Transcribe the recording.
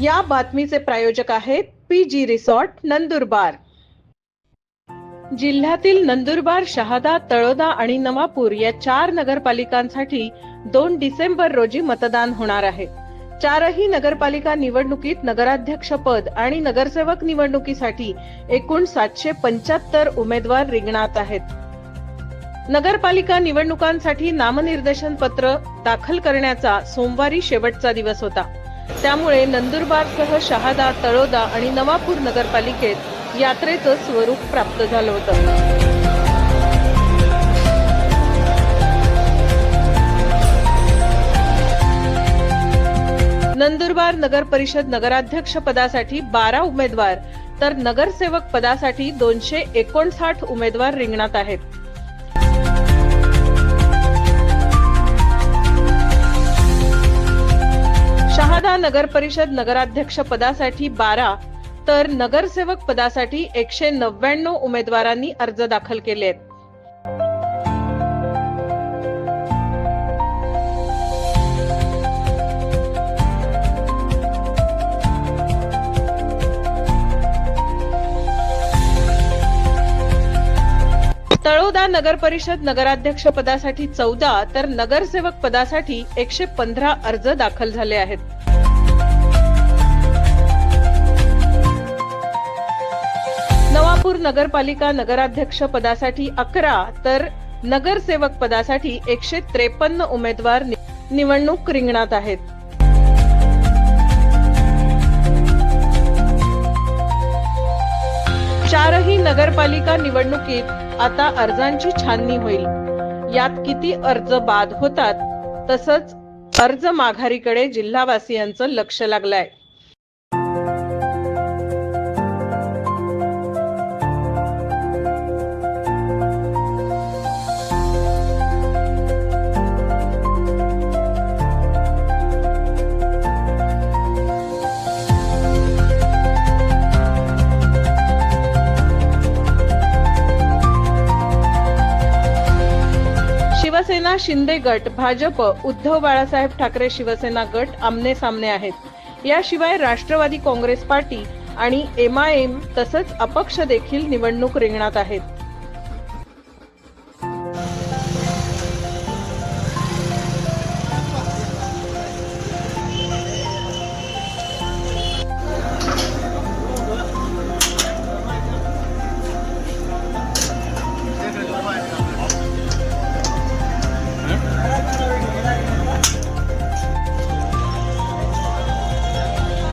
या बातमीचे प्रायोजक आहेत पी जी रिसॉर्ट नंदुरबार. जिल्ह्यातील नंदुरबार शहादा तळोदा आणि नवापूर या चार नगरपालिकांसाठी दोन डिसेंबर रोजी मतदान होणार आहे. चारही नगरपालिका निवडणुकीत नगराध्यक्ष पद आणि नगरसेवक निवडणुकीसाठी एकूण सातशे पंच्याहत्तर उमेदवार रिंगणात आहेत. नगरपालिका निवडणुकांसाठी नामनिर्देशन पत्र दाखल करण्याचा सोमवारी शेवटचा दिवस होता. त्यामुळे नंदुरबारसह शहादा तळोदा आणि नवापूर नगरपालिकेत यात्रेचं स्वरूप प्राप्त झालं होतं. नंदुरबार नगर परिषद नगराध्यक्ष पदासाठी बारा उमेदवार तर नगरसेवक पदासाठी दोनशे एकोणसाठ उमेदवार रिंगणात आहेत. शहादा नगर परिषद नगराध्यक्ष पदासाठी बारा तर नगरसेवक पदासाठी एकशे नव्याण्णव उमेदवारांनी अर्ज दाखल केले आहेत तळोदा नगर परिषद नगराध्यक्ष पदासाठी चौदा तर नगरसेवक पदासाठी एकशे पंधरा अर्ज दाखल झाले आहेत. नवापूर नगरपालिका नगराध्यक्ष पदासाठी अकरा तर नगरसेवक पदासाठी एकशे त्रेपन्न उमेदवार नि- निवडणूक रिंगणात आहेत. कोणत्याही नगरपालिका निवडणुकीत आता अर्जांची छाननी होईल. यात किती अर्ज बाद होतात तसंच अर्ज माघारीकडे जिल्हावासियांचं लक्ष लागलंय. शिवसेना शिंदे गट भाजप उद्धव बाळासाहेब ठाकरे शिवसेना गट आमने सामने आहेत. याशिवाय राष्ट्रवादी काँग्रेस पार्टी आणि एम आय एम तसंच अपक्ष देखील निवडणूक रिंगणात आहेत.